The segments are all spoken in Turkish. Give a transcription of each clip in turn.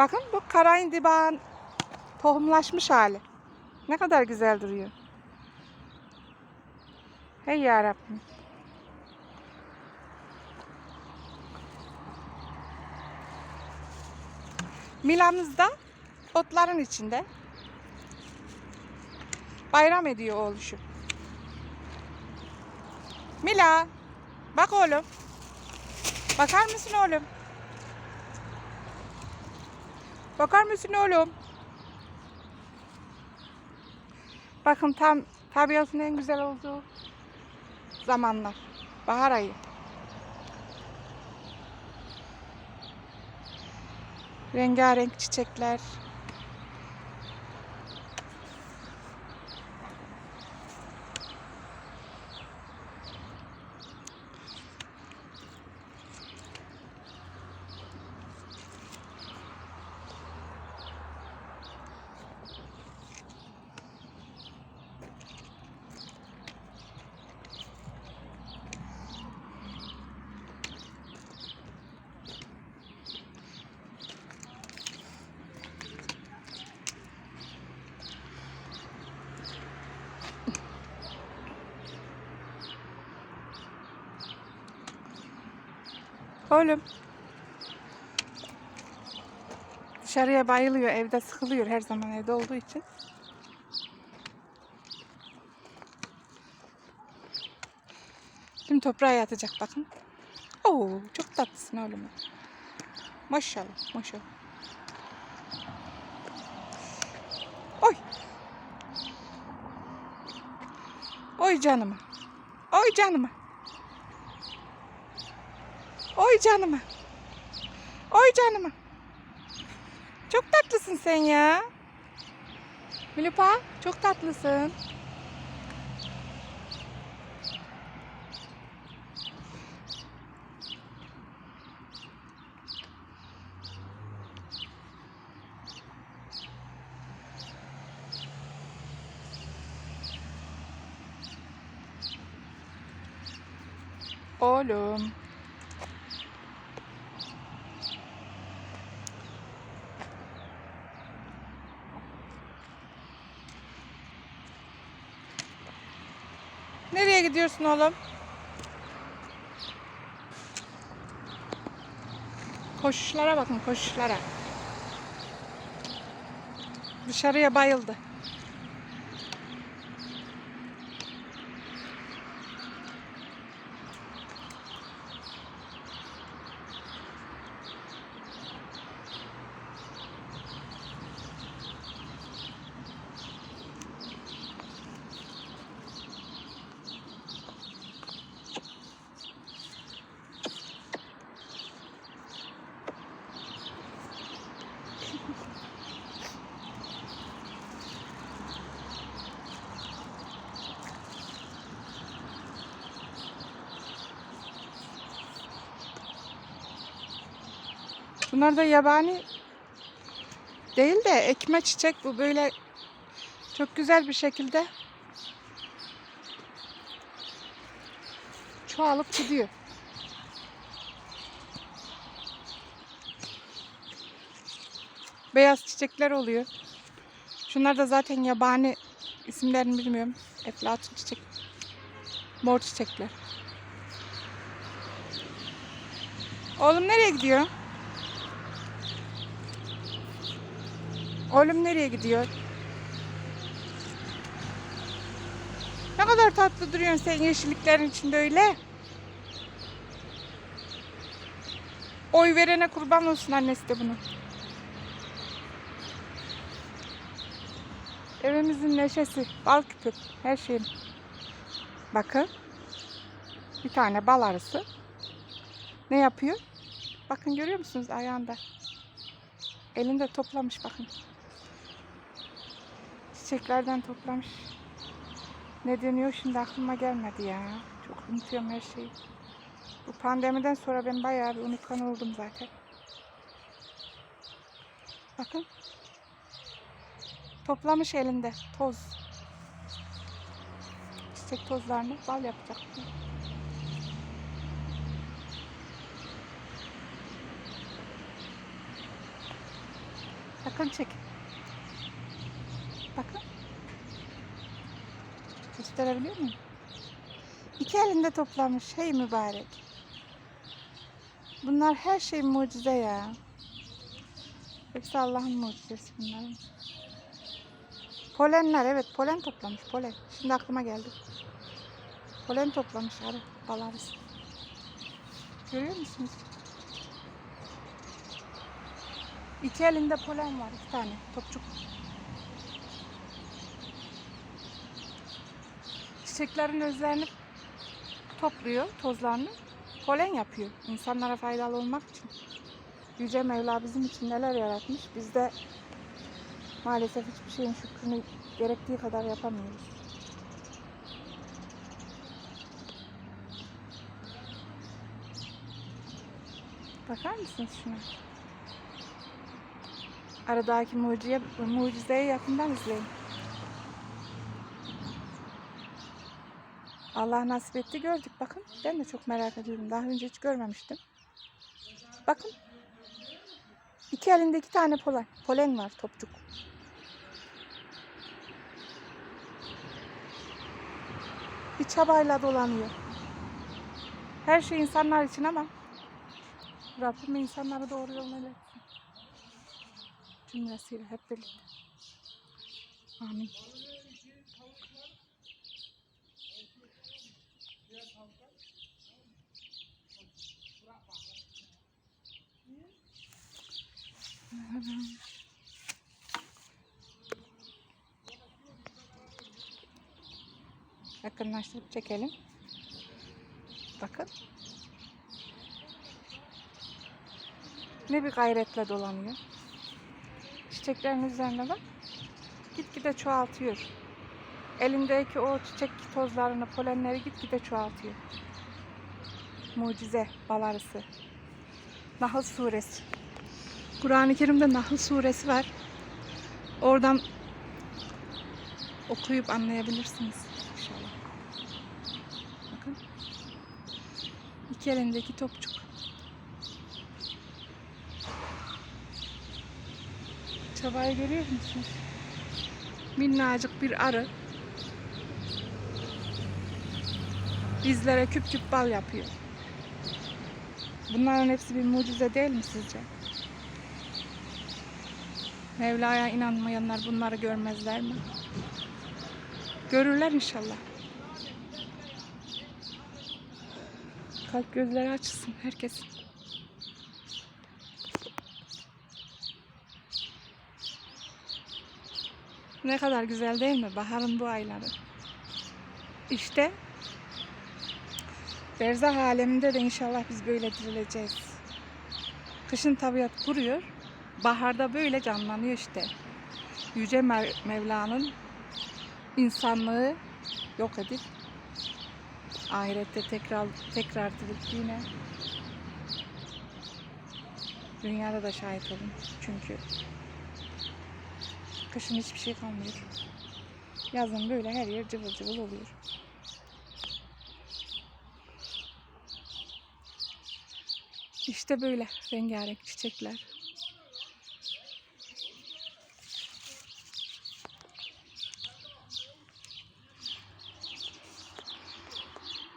Bakın bu kara indiban tohumlaşmış hali. Ne kadar güzel duruyor. Hey yarabbim. Milamız da otların içinde. Bayram ediyor oğluşu. Mila, bak oğlum. Bakar mısın oğlum? Bakar mısın oğlum? Bakın tam tabiatın en güzel olduğu zamanlar. Bahar ayı. Rengarenk çiçekler. Oğlum. Dışarıya bayılıyor. Evde sıkılıyor her zaman evde olduğu için. Şimdi toprağa yatacak bakın. Oo, çok tatlısın oğlum. Maşallah, maşallah. Oy. Oy canıma. Oy canıma. Oy canıma. Oy canıma. Çok tatlısın sen ya. Milupa çok tatlısın. Oğlum. Nereye gidiyorsun oğlum? Koşuşlara bakın koşuşlara. Dışarıya bayıldı. Bunlar da yabani değil de ekme çiçek bu böyle çok güzel bir şekilde çoğalıp gidiyor. Beyaz çiçekler oluyor. Şunlar da zaten yabani isimlerini bilmiyorum. Eflatun çiçek. Mor çiçekler. Oğlum nereye gidiyor? Oğlum nereye gidiyor? Ne kadar tatlı duruyorsun sen yeşilliklerin içinde öyle. Oy verene kurban olsun annesi de bunu. Evimizin neşesi, bal küpü, her şeyim. Bakın. Bir tane bal arısı. Ne yapıyor? Bakın görüyor musunuz ayağında? Elinde toplamış bakın. Çiçeklerden toplamış. Ne deniyor şimdi aklıma gelmedi ya. Çok unutuyorum her şeyi. Bu pandemiden sonra ben bayağı bir unutkan oldum zaten. Bakın. Toplamış elinde toz. Çiçek tozlarını bal yapacak. Yakın çek. Bakın. Gösterebiliyor muyum? İki elinde toplamış. Hey mübarek. Bunlar her şey mucize ya. Hepsi Allah'ın mucizesi bunların. Polenler evet polen toplamış polen. Şimdi aklıma geldi. Polen toplamış arı balarız. Görüyor musunuz? İki elinde polen var iki tane topçuk. Çiçeklerin özlerini topluyor tozlarını. Polen yapıyor insanlara faydalı olmak için. Yüce Mevla bizim için neler yaratmış. Biz de maalesef hiçbir şeyin şükrünü gerektiği kadar yapamıyoruz. Bakar mısınız şuna? Aradaki mucize, mucizeyi yakından izleyin. Allah nasip etti gördük bakın. Ben de çok merak ediyorum. Daha önce hiç görmemiştim. Bakın. İki elinde iki tane polen. Polen var topçuk. Bir çabayla dolanıyor. Her şey insanlar için ama Rabbim insanları doğru yoluna iletsin. Cümlesiyle hep birlikte. Amin. Yakınlaştırıp çekelim. Bakın. Ne bir gayretle dolanıyor. Çiçeklerin üzerine bak. Gitgide çoğaltıyor. Elindeki o çiçek tozlarını, polenleri gitgide çoğaltıyor. Mucize bal arısı. Nahl suresi. Kur'an-ı Kerim'de Nahl suresi var. Oradan okuyup anlayabilirsiniz inşallah. Bakın. İki elindeki topçuk. Çabayı görüyor musunuz? Minnacık bir arı. Bizlere küp küp bal yapıyor. Bunların hepsi bir mucize değil mi sizce? Mevla'ya inanmayanlar bunları görmezler mi? Görürler inşallah. Kalp gözleri açılsın herkesin. Ne kadar güzel değil mi? Baharın bu ayları. İşte berzah aleminde de inşallah biz böyle dirileceğiz. Kışın tabiat kuruyor. Baharda böyle canlanıyor işte. Yüce Mev- Mevla'nın insanlığı yok edip ahirette tekrar tekrar dirilip yine dünyada da şahit olun. Çünkü kışın hiçbir şey kalmıyor. Yazın böyle her yer cıvıl cıvıl oluyor. İşte böyle rengarenk çiçekler.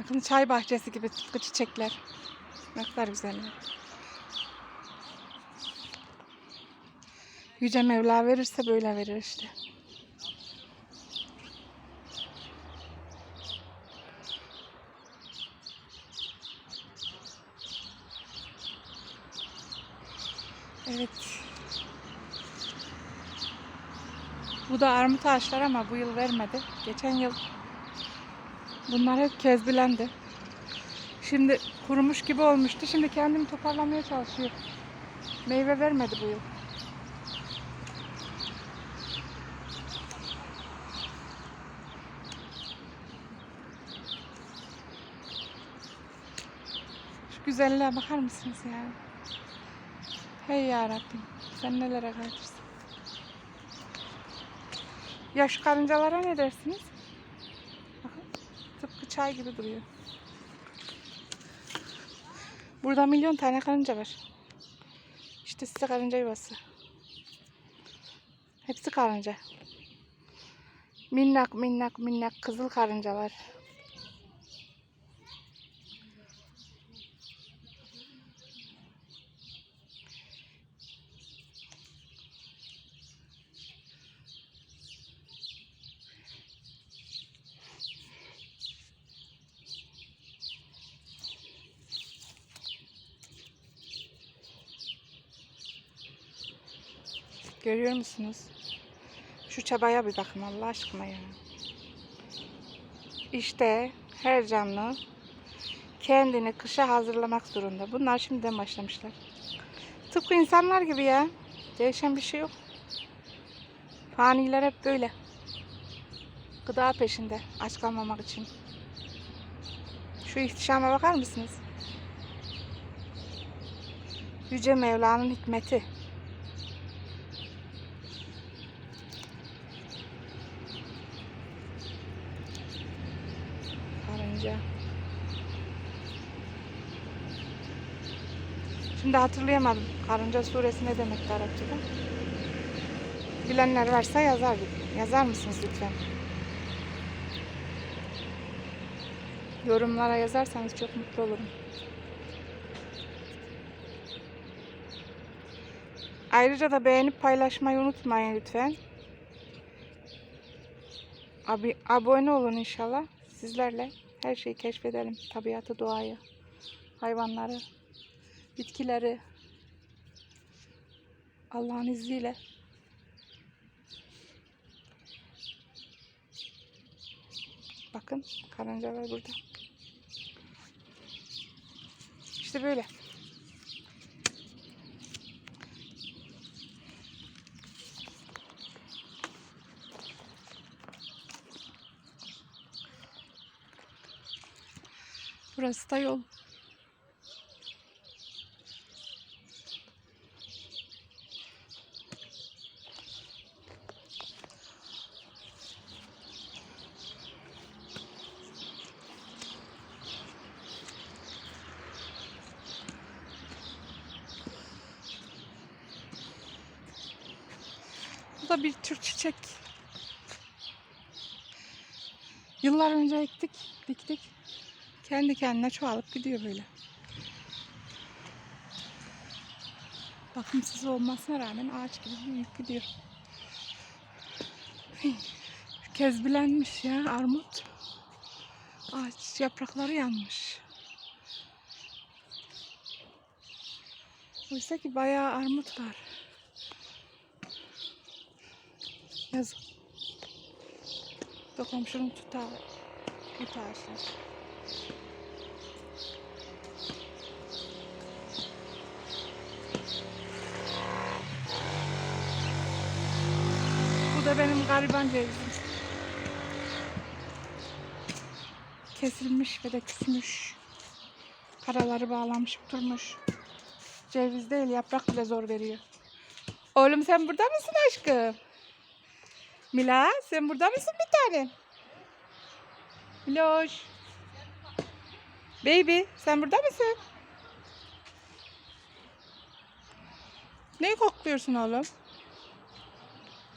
Bakın çay bahçesi gibi tıpkı çiçekler. Ne kadar güzeller. Yüce Mevla verirse böyle verir işte. Evet. Bu da armut ağaçlar ama bu yıl vermedi. Geçen yıl bunlar hep kezbilendi. Şimdi kurumuş gibi olmuştu. Şimdi kendini toparlamaya çalışıyor. Meyve vermedi bu yıl. Şu güzelliğe bakar mısınız ya? Hey ya Rabbim, sen nelere kadirsin. Ya şu karıncalara ne dersiniz? Çay gibi duruyor. Burada milyon tane karınca var. İşte size karınca yuvası. Hepsi karınca. Minnak minnak minnak kızıl karıncalar. Görüyor musunuz? Şu çabaya bir bakın Allah aşkına ya. İşte her canlı kendini kışa hazırlamak zorunda. Bunlar şimdiden başlamışlar. Tıpkı insanlar gibi ya. Değişen bir şey yok. Faniler hep böyle. Gıda peşinde aç kalmamak için. Şu ihtişama bakar mısınız? Yüce Mevla'nın hikmeti. Karınca. Şimdi hatırlayamadım. Karınca suresi ne demekti Arapçada? Bilenler varsa yazar. Yazar mısınız lütfen? Yorumlara yazarsanız çok mutlu olurum. Ayrıca da beğenip paylaşmayı unutmayın lütfen. Abi, abone olun inşallah. Sizlerle her şeyi keşfedelim. Tabiatı, doğayı, hayvanları, bitkileri. Allah'ın izniyle. Bakın karıncalar burada. İşte böyle. Burası da yol. Bu da bir tür çiçek. Yıllar önce ektik, diktik. Kendi kendine çoğalıp gidiyor böyle. Bakımsız olmasına rağmen ağaç gibi büyüyüp gidiyor. Kezbilenmiş ya armut. Ağaç yaprakları yanmış. Oysa ki bayağı armut var. Yazık. Da komşunun tutağı. Ağaçları. Bu da benim gariban cevizim. Kesilmiş ve de küsmüş. Karaları bağlamış durmuş. Ceviz değil yaprak bile zor veriyor. Oğlum sen burada mısın aşkım? Mila sen burada mısın bir tane? Miloş. Baby sen burada mısın? Neyi kokluyorsun oğlum?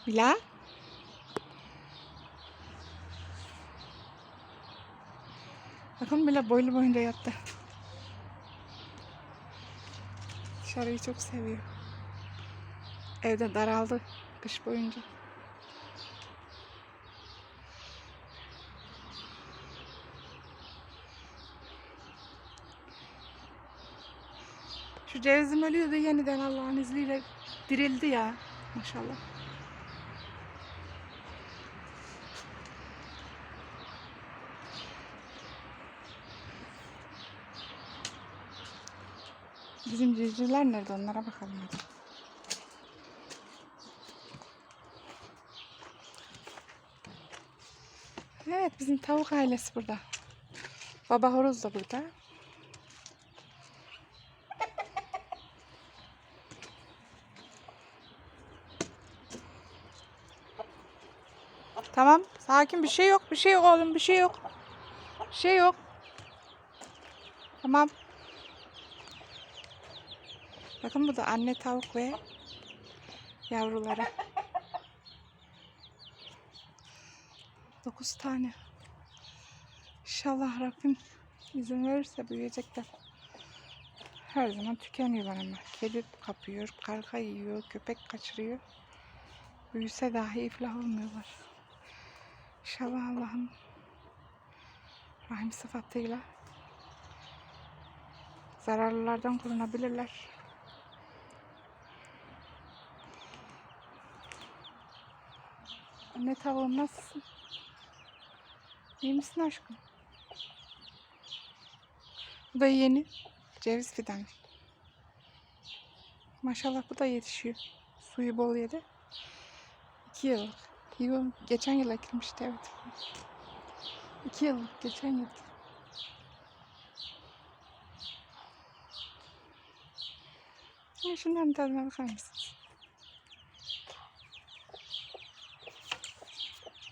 Mila? Bakın Mila boylu boyunca yattı. Dışarıyı çok seviyor. Evde daraldı kış boyunca. Cevizim ölüyordu yeniden Allah'ın izniyle dirildi ya. Maşallah. Bizim civcivler nerede onlara bakalım hadi. Evet bizim tavuk ailesi burada. Baba horoz da burada. Tamam sakin bir şey yok bir şey yok oğlum bir şey yok. Bir şey yok. Tamam. Bakın bu da anne tavuk ve yavruları. Dokuz tane. İnşallah Rabbim izin verirse büyüyecekler. Her zaman tükeniyorlar ama. Kedi kapıyor, karga yiyor, köpek kaçırıyor. Büyüse dahi iflah olmuyorlar. İnşallah Allah'ın rahim sıfatıyla zararlılardan korunabilirler. Anne tavuğum nasılsın? İyi misin aşkım? Bu da yeni. Ceviz fidanı. Maşallah bu da yetişiyor. Suyu bol yedi. İki yıllık. Yo, geçen yıl ekilmişti evet. İki yıllık geçen yıl. Ya şunların tadına bakar mısınız?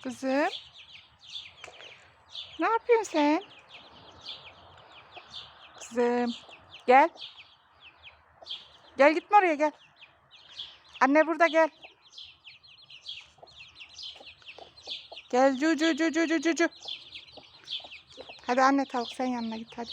Kızım. Ne yapıyorsun sen? Kızım. Gel. Gel gitme oraya gel. Anne burada gel. Gel cu cu cu cu cu cu cu. Hadi anne tavuk sen yanına git hadi.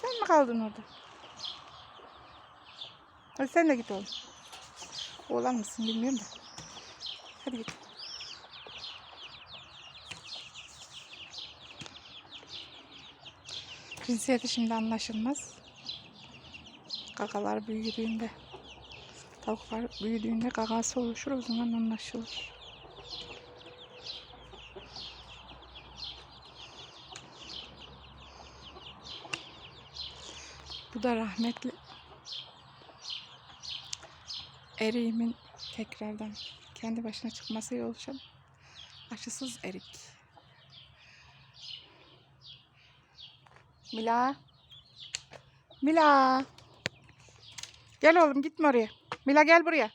Sen mi kaldın orada? Hadi sen de git oğlum. Oğlan mısın bilmiyorum da. Hadi git. Cinsiyeti şimdi anlaşılmaz. Gagalar büyüdüğünde, tavuklar büyüdüğünde gagası oluşur o zaman anlaşılır. Bu da rahmetli eriğimin tekrardan kendi başına çıkmasıyla oluşan aşısız erik. Mila. Mila. Gel oğlum gitme oraya. Mila gel buraya.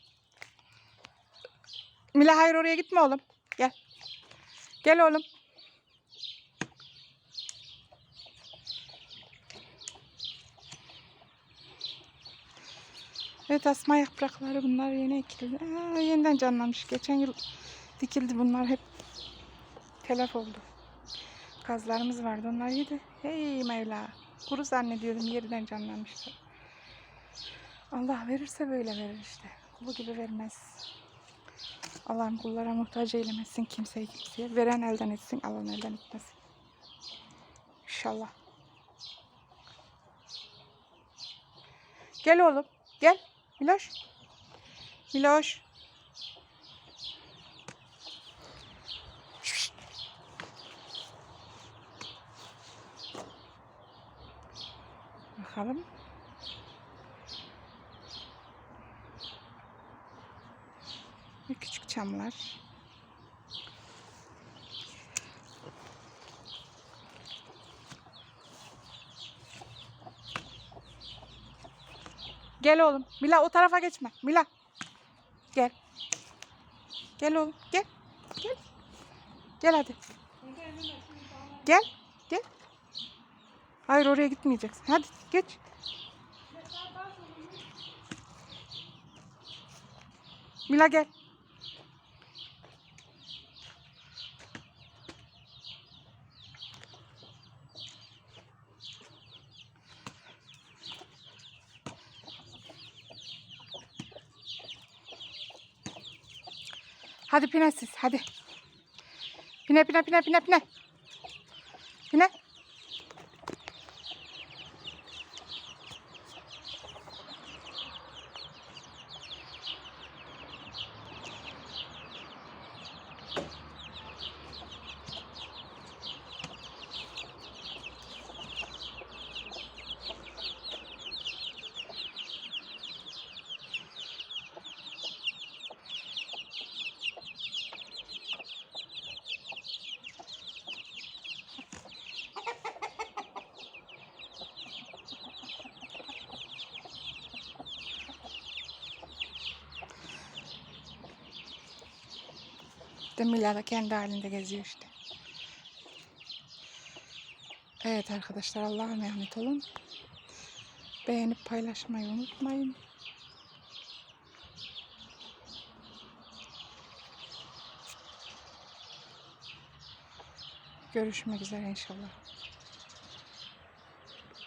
Mila hayır oraya gitme oğlum. Gel. Gel oğlum. Evet asma yaprakları bunlar yeni ekildi. Aa, yeniden canlanmış. Geçen yıl dikildi bunlar hep telef oldu. Kazlarımız vardı onlar yedi. Hey Mevla. Kuru zannediyordum yerden canlanmıştı. Allah verirse böyle verir işte. Kulu gibi vermez. Allah'ım kullara muhtaç eylemesin kimseyi kimseye. Veren elden etsin, alan elden etmesin. İnşallah. Gel oğlum. Gel. Miloş. Miloş. Bakalım. Ve küçük çamlar. Gel oğlum. Mila o tarafa geçme. Mila. Gel. Gel oğlum. Gel. Gel. Gel hadi. Gel. Gel. Hayır oraya gitmeyeceksin. Hadi geç. Mila gel. Hadi siz hadi. Pine pine pine pine. Pine. Mila da kendi halinde geziyor işte. Evet arkadaşlar Allah'a emanet olun. Beğenip paylaşmayı unutmayın. Görüşmek üzere inşallah.